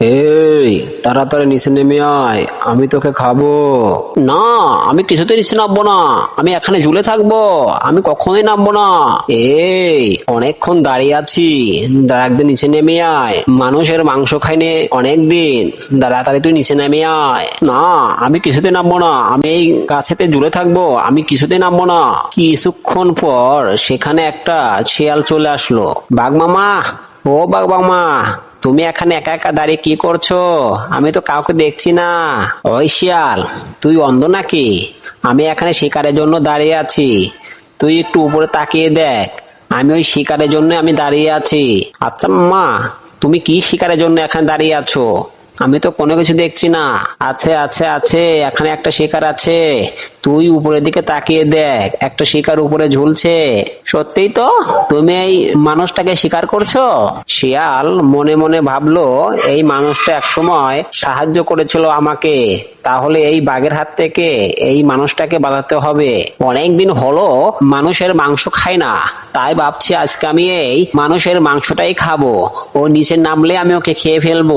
এই তাড়াতাড়ি নিচে নেমে আয়, আমি তোকে খাব। না, আমি কিছুতে নিচে নামবো না, আমি এখানে ঝুলে থাকব, আমি কখনোই নামবো না। এই, অনেকক্ষণ দাঁড়িয়ে আছি দাঁড়াতে নিচে নেমে আয়, মানুষের মাংস খাইনে অনেক দিন তাড়াতাড়ি তুই নিচে নেমে আয়। না, আমি কিছুতে নামবো না, আমি এই গাছেতে ঝুলে থাকব, আমি কিছুতে নামবো না। কিছুক্ষণ পর সেখানে একটা শিয়াল চলে আসলো। বাঘ মামা, ও বাঘ মামা তুমি এখানে একা একা দাঁড়িয়ে কি করছ? আমি তো কাউকে দেখছি না। ওই শিয়াল, তুই অন্ধ নাকি? আমি এখানে শিকারের জন্য দাঁড়িয়ে আছি। তুই একটু উপরে তাকিয়ে দেখ। আমি ওই শিকারের জন্য আমি দাঁড়িয়ে আছি। আচ্ছা মা, তুমি কি শিকারের জন্য এখানে দাঁড়িয়ে আছো? আমি তো কোনো কিছু দেখছি না। আছে আছে আছে, এখানে একটা শিকার আছে। তুই উপরের দিকে তাকিয়ে দেখ, একটা শিকার উপরে ঝুলছে। সত্যিই তো? তুমি এই মানুষটাকে শিকার করছ? শিয়াল মনে মনে ভাবলো, এই মানুষটা একসময় সাহায্য করেছিল আমাকে। তাহলে এই বাঘের হাত থেকে এই মানুষটাকে বাঁচাতে হবে। অনেকদিন হলো মানুষের মাংস খাই না। তাই ভাবছি আজকে আমি এই মানুষের মাংসটাই খাব। ও নিচে নামলে আমি ওকে খেয়ে ফেলব।